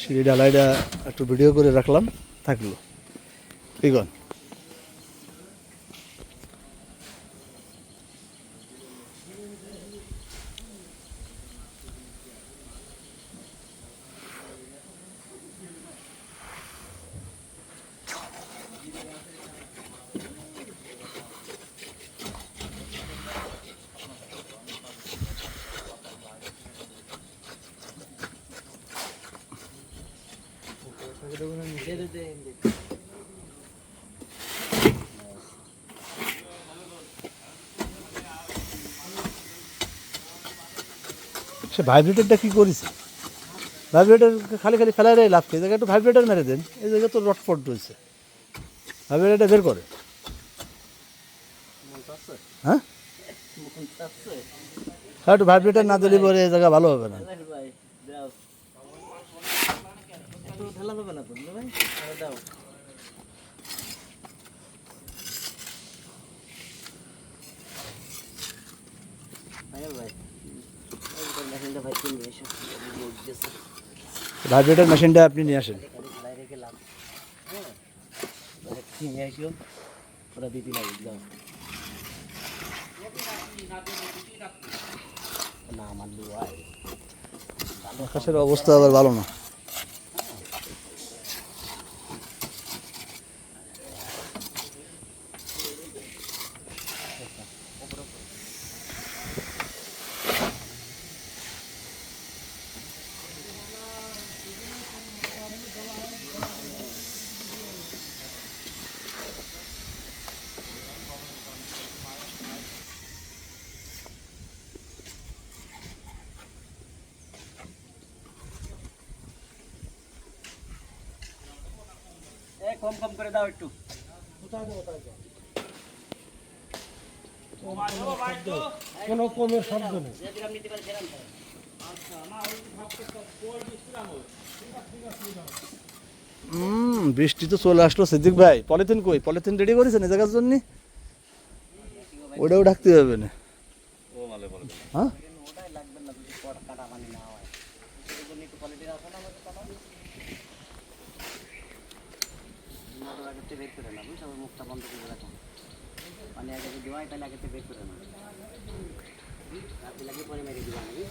সিঁড়ি ডালাইটা একটু ভিডিও করে রাখলাম থাকল। ঠিক আছে সে ভাইব্রেটারটা কি করেছে? ভাইব্রেটার খালি খালি ফেলাই রে লাভ জায়গায় একটু ভাইব্রেটার মেরে দেন, এই জায়গায় তো রটফট রয়েছে। ভাইব্রেটারটা বের করে। হ্যাঁ? একটু ভাইব্রেটার না দিলে পরে এই জায়গা ভালো হবে না। ঠেলা যাবে না তো ভাই? দাও। ভাইব্রেটার মেশিনটা আপনি নিয়ে আসেন। হ্যাঁ আকাশের অবস্থা আবার ভালো না। কম কম করে দাও একটু। কোনো কমের শব্দ নেই। হুম বৃষ্টি তো চলে আসলো। সিদ্দিক ভাই পলিথিন কই? পলিথিন রেডি করেছেন এই জায়গার জন্য? ওটাও ঢাকতে হবে না। হ্যাঁ? থেকে বের করে নেব ওই মুখটা বন্ধ করে রাখো। মানে আগে যদি হয় তাহলে আগে থেকে বের করে নেব রাত্রি লাগে পরে মেরে দিবা না বুঝছ